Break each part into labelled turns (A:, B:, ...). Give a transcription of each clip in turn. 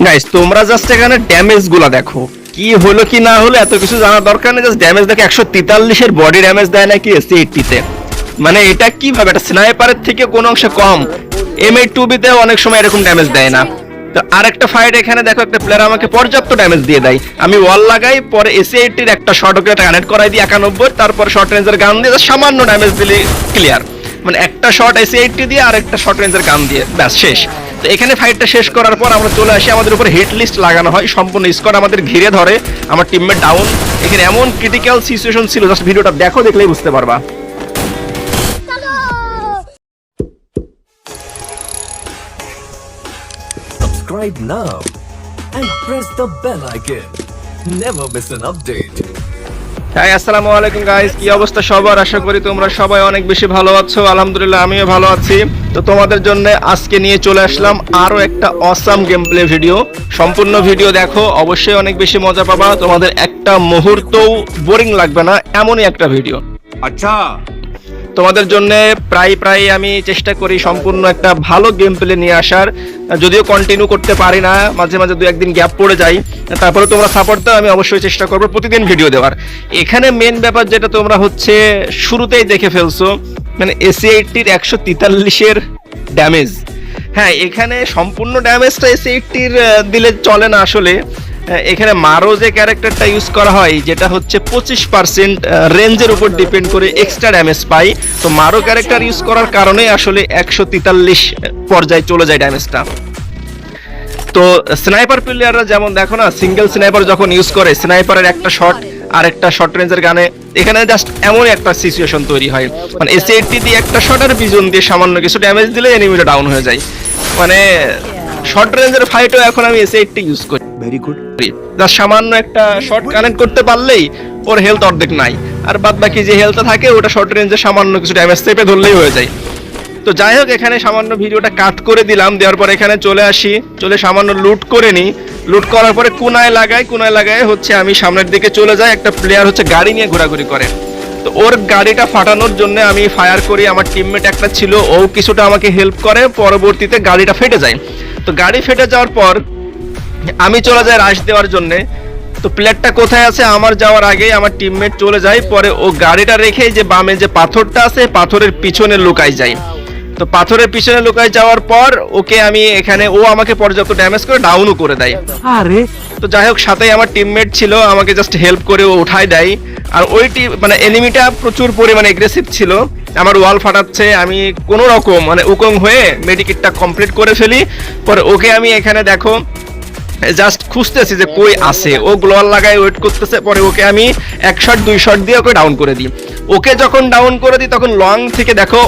A: Guys তোমরা just এখানে ড্যামেজগুলা দেখো। কি হলো, কি না হলো, এত কিছু জানার দরকার নেই জাস্ট ড্যামেজ দেখো একশো তেতাল্লিশের বডি ড্যামেজ দেয় নাকি এসি এইটটিতে মানে এটা কীভাবে? এটা স্নাইপারের থেকে কোনো অংশে কম? এম এইট টু বিতে অনেক সময় এরকম ড্যামেজ দেয় না। তো আরেকটা ফাইট এখানে দেখো, একটা প্লেয়ার আমাকে পর্যাপ্ত ড্যামেজ দিয়ে দেয়। আমি ওয়াল লাগাই, পরে এসি এইটটির একটা শর্ট ওকে কানেক্ট করাই দিই একানব্বই, তারপর শর্ট রেঞ্জের গান দিয়ে সামান্য ড্যামেজ দিলে ক্লিয়ার মানে একটা শর্ট এসি এইটটি দিয়ে আর একটা শর্ট রেঞ্জের গান দিয়ে, ব্যাস, শেষ। তো এখানে ফাইটটা শেষ করার পর আমরা চলে আসি আমাদের উপর হিট লিস্ট লাগানো হয় সম্পূর্ণ স্কোয়াড আমাদের ঘিরে ধরে আমার টিমমেট ডাউন এখানে এমন ক্রিটিক্যাল সিচুয়েশন ছিল জাস্ট ভিডিওটা দেখো, দেখলেই বুঝতে পারবা
B: Subscribe now and press the bell icon. Never miss an update.
A: হ্যাঁ আসসালামু আলাইকুম গাইস কি অবস্থা সবার? আশা করি তোমরা সবাই অনেক বেশি ভালো আছো। আলহামদুলিল্লাহ, আমিও ভালো আছি। তো তোমাদের জন্য আজকে নিয়ে চলে আসলাম আরও একটা অসাম গেম প্লে ভিডিও সম্পূর্ণ ভিডিও দেখো, অবশ্যই অনেক বেশি মজা পাবা। তোমাদের একটা মুহূর্তও বোরিং লাগবে না, এমনই একটা ভিডিও
C: আচ্ছা
A: তোমাদের জন্য প্রায় প্রায় আমি চেষ্টা করি সম্পূর্ণ একটা ভালো গেম প্লে নিয়ে আসার। যদিও কন্টিনিউ করতে পারি না, মাঝে মাঝে দু একদিন গ্যাপ পড়ে যাই, তারপরে তোমরা সাপোর্ট দাও, আমি অবশ্যই চেষ্টা করব প্রতিদিন ভিডিও দেওয়ার। এখানে মেন ব্যাপার যেটা তোমরা হচ্ছে শুরুতেই দেখে ফেলছো মানে এসি এইটটির একশো তেতাল্লিশের ড্যামেজ হ্যাঁ এখানে সম্পূর্ণ ড্যামেজটা এসি এইটটির দিলে চলে না আসলে। এখানে মারো যে ক্যারেক্টারটা ইউজ করা হয়, যেটা হচ্ছে পঁচিশ পার্সেন্ট রেঞ্জের উপর ডিপেন্ড করে এক্সট্রা ড্যামেজ পাই তো মারো ক্যারেক্টার ইউজ করার কারণে আসলে একশো তেতাল্লিশ পর্যায়ে চলে যায় ড্যামেজটা তো স্নাইপার প্লেয়াররা যেমন দেখো না সিঙ্গেল স্নাইপার যখন ইউজ করে স্নাইপারের একটা শট আর একটা শর্ট রেঞ্জের গানে, এখানে জাস্ট এমনই একটা সিচুয়েশন তৈরি হয়। মানে এসি এইটটি দিয়ে একটা শট আর বিজন দিয়ে সামান্য কিছু ড্যামেজ দিলে এনিমিটা ডাউন হয়ে যায়। মানে শর্ট রেঞ্জের ফাইটও এখন আমি এসি এইটটি ইউজ করি।
C: ভেরি গুড
A: যা সামান্য একটা শর্ট কানেক্ট করতে পারলেই ওর হেলথ অর্ধেক নাই। আর বাদ বাকি যে হেলথ থাকে, ওটা শর্ট রেঞ্জে সামান্য কিছু ড্যামেজ চেপে ধরলেই হয়ে যায়। তো যাই হোক, এখানে সামান্য ভিডিওটা কাট করে দিলাম, দেওয়ার পর এখানে চলে আসি। চলে সামান্য লুট করে নিই। লুট করার পরে কোনায় লাগায় কোনায় লাগায় হচ্ছে আমি সামনের দিকে চলে যাই। একটা প্লেয়ার হচ্ছে গাড়ি নিয়ে ঘোরাঘুরি করে। তো ওর গাড়িটা ফাটানোর জন্য আমি ফায়ার করি। আমার টিমমেট একটা ছিল, ও কিছুটা আমাকে হেল্প করে। পরবর্তীতে গাড়িটা ফেটে যায়। তো গাড়ি ফেটে যাওয়ার পর আমি চলে যাই রাশ দেওয়ার জন্য। তো প্লেয়ারটা কোথায় আছে? আমার যাওয়ার আগেই আমার টিমমেট চলে যায় পরে ও গাড়িটা রেখে যে বামে যে পাথরটা আছে পাথরের পিছনে লুকাই যায় তো পাথরের পিছনে লুকাই যাওয়ার পর ওকে আমি এখানে ও আমাকে পর্যাপ্ত ড্যামেজ করে ডাউনও করে দেয়।
B: আরে।
A: তো যাই হোক সাথেই আমার টিমমেট ছিল আমাকে জাস্ট হেল্প করে ও উঠায় দেয়। আর ওই টিম মানে এনিমিটা প্রচুর পরিমাণে এগ্রেসিভ ছিল। আমার ওয়াল ফাটাচ্ছে আমি কোনো রকম মানে উকং হয়ে মেডিকেটটা কমপ্লিট করে ফেলি। পরে ওকে আমি এখানে দেখো জাস্ট খুঁজতেছি যে কই আছে। ও গ্লোয়াল লাগায় ওয়েট করতেছে, পরে ওকে আমি এক শট দুই শট দিয়ে ওকে ডাউন করে দিই। ওকে যখন ডাউন করে দিই, তখন লং থেকে দেখো,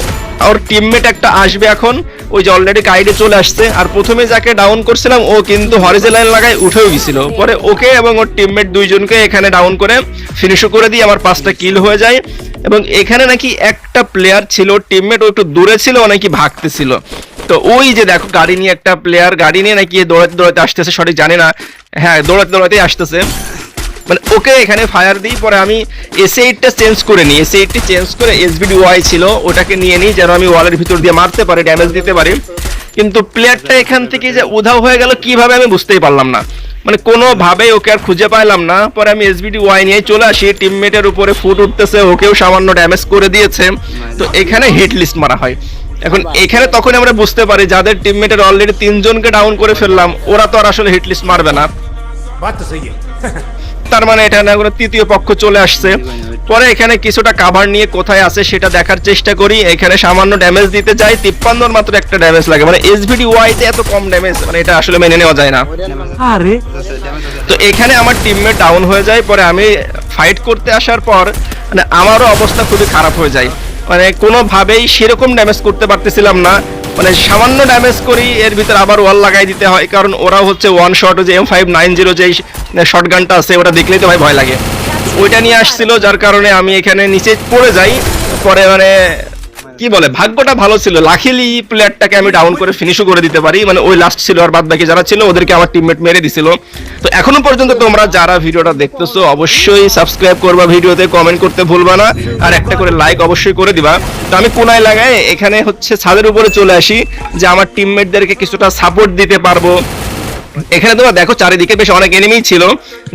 A: ওর টিমমেট একটা আসবে এখন, ওই যে অলরেডি কাইডে চলে আসছে। আর প্রথমে যাকে ডাউন করছিলাম, ও কিন্তু হরিজে লাইন লাগায় উঠেও গেছিল। পরে ওকে এবং ওর টিমমেট দুইজনকে এখানে ডাউন করে ফিনিশও করে দিই, আমার পাঁচটা কিল হয়ে যায়। এবং এখানে নাকি একটা প্লেয়ার ছিল টিমমেট ও একটু দূরে ছিল নাকি ভাগতেছিল। তো ওই যে দেখো, গাড়ি নিয়ে একটা প্লেয়ার গাড়ি নিয়ে নাকি দৌড়াতে দৌড়াতে আসতেছে, সঠিক জানে না। হ্যাঁ দৌড়াতে দৌড়াতেই আসতেছে। মানে ওকে এখানে ফায়ার দিই, পরে আমি এসে এইটটা চেঞ্জ করে নিই। এসে এইটটি চেঞ্জ করে এসবিডি ওয়াই ছিল, ওটাকে নিয়ে নিই, যেন আমি ওয়ালের ভিতর দিয়ে মারতে পারি ড্যামেজ দিতে পারি। কিন্তু প্লেয়ারটা এখান থেকে যে উধাও হয়ে গেল, কীভাবে আমি বুঝতেই পারলাম না। মানে কোনোভাবেই ওকে আর খুঁজে পাইলাম না। পরে আমি এসবিডি ওয়াই নিয়ে চলে আসি টিমমেটের উপরে ফুট উঠতেছে, ওকেও সামান্য ড্যামেজ করে দিয়েছে। তো এখানে হিট লিস্ট মারা হয়। এখন এখানে তখন আমরা বুঝতে পারি যাদের টিমমেটের অলরেডি তিনজনকে ডাউন করে ফেললাম ওরা তো আর আসলে হিটলিস্ট মারবে না। তার মানে এটা না তৃতীয় পক্ষ চলে আসছে। পরে এখানে কিছুটা কাভার নিয়ে কোথায় আছে সেটা দেখার চেষ্টা করি। এখানে সামান্য ড্যামেজ দিতে যাই তিপ্পান্নর মাত্র একটা ড্যামেজ লাগে। মানে এসভিডি ওয়াইতে এত কম ড্যামেজ মানে এটা আসলে মেনে নেওয়া যায় না।
B: আরে।
A: তো এখানে আমার টিমমেট ডাউন হয়ে যায়। পরে আমি ফাইট করতে আসার পর মানে আমারও অবস্থা খুবই খারাপ হয়ে যায়। মানে কোনোভাবেই সেরকম ড্যামেজ করতে পারতেছিলাম না। মানে সামান্য ড্যামেজ করি এর ভিতরে আবার ওয়াল লাগাই দিতে হয় কারণ ওরা হচ্ছে ওয়ান শট যে এম ফাইভ নাইন জিরো যেই শর্ট গানটা আছে ওটা দেখলেই তো ভাই ভয় লাগে। ওইটা নিয়ে আসছিল যার কারণে আমি এখানে নিচে পড়ে যাই পরে মানে কি বলে, ভাগ্যটা ভালো ছিল। লাখিলি প্লেয়ারটাকে আমি ডাউন করে ফিনিশও করে দিতে পারি। মানে ওই লাস্ট ছিল আর বাদ বাকি যারা ছিল, ওদেরকে আমার টিমমেট মেরে দিছিল। তো এখনও পর্যন্ত তোমরা যারা ভিডিওটা দেখতেছো, অবশ্যই সাবস্ক্রাইব করবা ভিডিওতে কমেন্ট করতে ভুলবা না। আর একটা করে লাইক অবশ্যই করে দিবা। তো আমি কোনায় লাগাই, এখানে হচ্ছে ছাদের উপরে চলে আসি, যে আমার টিমমেটদেরকে কিছুটা সাপোর্ট দিতে পারব। এখানে তোমরা দেখো চারিদিকে বেশ অনেক এনিমি ছিল।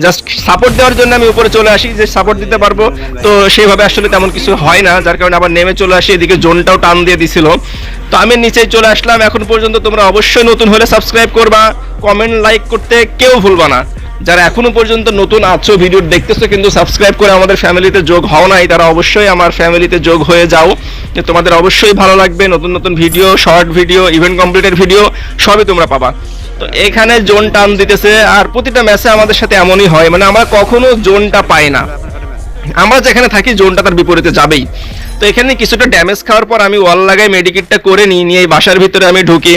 A: জাস্ট সাপোর্ট দেওয়ার জন্য আমি উপরে চলে আসি, যে সাপোর্ট দিতে পারব। তো সেইভাবে আসলে তেমন কিছু হয় না, যার কারণে আবার নেমে চলে আসি, এদিকে জোনটাও টান দিয়ে দিছিল। তো আমি নিচে চলে আসলাম, এখন পর্যন্ত তোমরা অবশ্যই নতুন হলে সাবস্ক্রাইব করবা কমেন্ট লাইক করতে কেউ ভুলবা না। যারা এখনও পর্যন্ত নতুন আছো ভিডিও দেখতেছো, কিন্তু সাবস্ক্রাইব করে আমাদের ফ্যামিলিতে যোগ হও নাই, তারা অবশ্যই আমার ফ্যামিলিতে যোগ হয়ে যাও। তোমাদের অবশ্যই ভালো লাগবে, নতুন নতুন ভিডিও শর্ট ভিডিও ইভেন্ট কমপ্লিটের ভিডিও সবই তোমরা পাবা। তো এখানে জোন টান দিতেছে, আর প্রতিটা ম্যাচে আমাদের সাথে এমনই হয় মানে আমরা কখনো জোনটা পাই না। আমরা যেখানে থাকি, জোনটা তার বিপরীতে যাবেই। তো এখানে কিছুটা ড্যামেজ খাওয়ার পর আমি ওয়াল লাগাই মেডিকিটটা করে নিই নিয়ে এই বাসার ভিতরে আমি ঢুকি।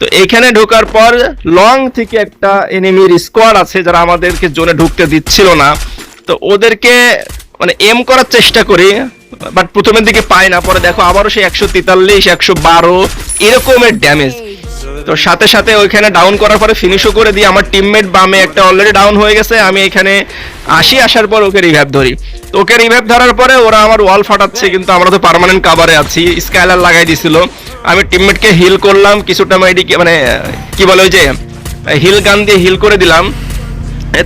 A: তো এখানে ঢোকার পর লং থেকে একটা এনিমির স্কোয়াড আছে যারা আমাদেরকে জোনে ঢুকতে দিচ্ছিল না। তো ওদেরকে মানে এম করার চেষ্টা করি বাট প্রথমের দিকে পাই না, পরে দেখো আবারও সেই একশো তেতাল্লিশ, একশো বারো, এরকমের ড্যামেজ তো সাথে সাথে ওইখানে ডাউন করার পরে ফিনিশও করে দিই আমার টিমমেট বামে একটা অলরেডি ডাউন হয়ে গেছে। আমি এখানে আসি আসার পর ওকে রিভ্যাপ ধরি। তো ওকে রিভ্যাপ ধরার পরে ওরা আমার ওয়াল ফাটাচ্ছে, কিন্তু আমরা তো পারমানেন্ট কাভারে আছি। স্কাইলার লাগাই দিছিল। আমি টিমমেটকে হিল করলাম, কিছুটা মানে কি বলে ওই যে হিল গান দিয়ে হিল করে দিলাম।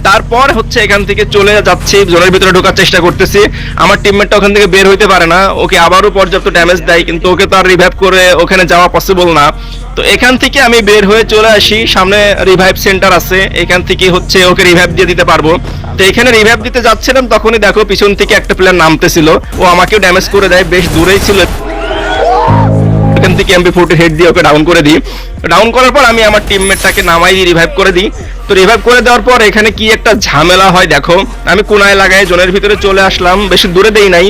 A: তারপর হচ্ছে এখান থেকে চলে যাচ্ছি, জোনের ভিতরে ঢোকার চেষ্টা করতেছি। আমার টিমমেটটা ওখান থেকে বের হইতে পারে না। ওকে আবারও পর্যাপ্ত ড্যামেজ দেয়, কিন্তু ওকে তো আর রিভাইভ করে ওখানে যাওয়া পসিবল না। তো এখান থেকে আমি বের হয়ে চলে আসি। সামনে রিভাইভ সেন্টার আছে। এখান থেকে হচ্ছে ওকে রিভাইভ দিয়ে দিতে পারব। তো এখানে রিভাইভ দিতে যাচ্ছিলাম, তখনই দেখো পিছন থেকে একটা প্লেয়ার নামতেছিল। ও আমাকেও ড্যামেজ করে দেয়, বেশ দূরেই ছিল। এখান থেকে এমপি ফোর্টি হেড দিয়ে ওকে ডাউন করে দিই। ডাউন করার পর আমি আমার টিমমেটটাকে নামাই রিভাইভ করে দিই। তো রিভাইভ করে দেওয়ার পর এখানে কি একটা ঝামেলা হয়, দেখো। আমি কোনায় লাগাই জোনের ভিতরে চলে আসলাম, বেশি দূরে দেই নাই।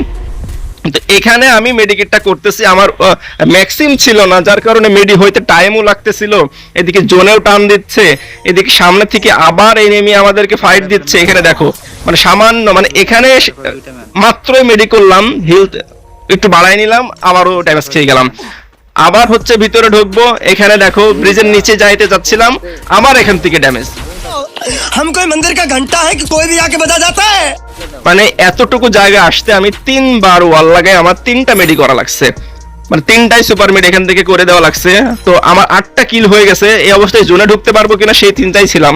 A: তো এখানে আমি মেডিকেটটা করতেছি, আমার ম্যাক্সিম ছিল না, যার কারণে মেডি হইতে টাইমও লাগতেছিল। এদিকে জোনেও টান দিচ্ছে, এদিকে সামনে থেকে আবার এনিমি আমাদেরকে ফাইট দিচ্ছে। এখানে দেখো মানে সামান্য মানে এখানে মাত্রই মেডি করলাম হিল একটু বাড়াই নিলাম, আবারও ড্যামেজ খেয়ে গেলাম। আবার হচ্ছে ভিতরে ঢুকবো এখানে দেখো ব্রিজের নিচে যাইতে যাচ্ছিলাম আবার এখান থেকে ড্যামেজ
C: हम कोई मंदिर का घंटा है कि कोई भी आके बजा जाता है
A: মানে এতটুকু জায়গা আসতে আমি তিনবার ওয়াল লাগাই আমার তিনটা মেডি করা লাগছে মানে তিনটাই সুপার মেড এখান থেকে করে দেওয়া লাগছে তো আমার আটটা কিল হয়ে গেছে এই অবস্থায় জোনে ঢুকতে পারবো কিনা সেই চিন্তাই ছিলাম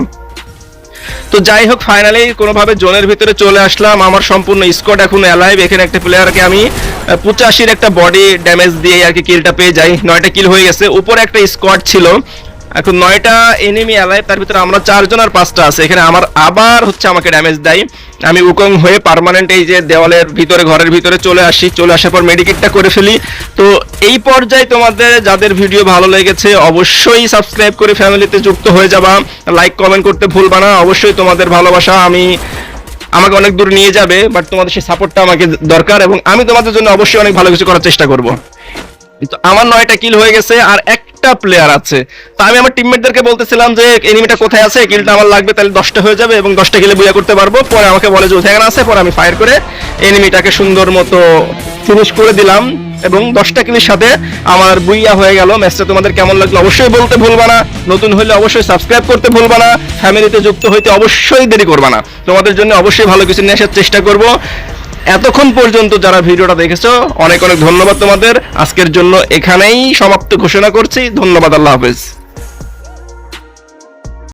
A: তো যাই হোক ফাইনালি কোনোভাবে জোনের ভিতরে চলে আসলাম আমার সম্পূর্ণ স্কোয়াড এখন অ্যালাইভ এখানে একটা প্লেয়ারকে আমি পঁচাশির একটা বডি ড্যামেজ দিয়ে আর কি কিলটা পেয়ে যাই নয়টা কিল হয়ে গেছে। উপরে একটা স্কোয়াড ছিল। এখন নয়টা এনিমি অ্যালাইভ তার ভিতরে আমরা চারজন আর পাঁচটা আছে। এখানে আমার আবার হচ্ছে আমাকে ড্যামেজ দেয়। আমি উকং হয়ে পার্মানেন্ট এই যে দেওয়ালের ভিতরে, ঘরের ভিতরে চলে আসি। চলে আসার পর মেডিকেটটা করে ফেলি। তো এই পর্যায়ে তোমাদের যাদের ভিডিও ভালো লেগেছে, অবশ্যই সাবস্ক্রাইব করে ফ্যামিলিতে যুক্ত হয়ে যাবা। লাইক কমেন্ট করতে ভুলবা না। অবশ্যই তোমাদের ভালোবাসা। আমি আমাকে অনেক দূর নিয়ে যাবে বাট তোমাদের সেই সাপোর্টটা আমাকে দরকার এবং আমি তোমাদের জন্য অবশ্যই অনেক ভালো কিছু করার চেষ্টা করব। তো আমার নয়টা কিল হয়ে গেছে আর একটা প্লেয়ার আছে। তো আমি আমার টিমমেটদেরকে বলতেছিলাম যে এনিমিটা কোথায় আছে? কিলটা আমার লাগবে, তাহলে দশটা হয়ে যাবে এবং দশটা কিলে বুয়া করতে পারব। পরে আমাকে বলে যে ওখানে আছে। পরে আমি ফায়ার করে এনিমিটাকে সুন্দর মতো ফিনিশ করে দিলাম। এবং দশটা কিলির সাথে আমার বুইয়া হয়ে গেল। ম্যাচটা তোমাদের কেমন লাগল অবশ্যই বলতে ভুলবা না। নতুন হলে অবশ্যই সাবস্ক্রাইব করতে ভুলবা না। ফ্যামিলিতে যুক্ত হইতে অবশ্যই দেরি করবা না। তোমাদের জন্য অবশ্যই ভালো কিছু নিয়ে আসার চেষ্টা করব। এতক্ষণ পর্যন্ত যারা ভিডিওটা দেখেছ, অনেক অনেক ধন্যবাদ তোমাদের। আজকের জন্য এখানেই সমাপ্ত ঘোষণা করছি। ধন্যবাদ, আল্লাহ হাফেজ।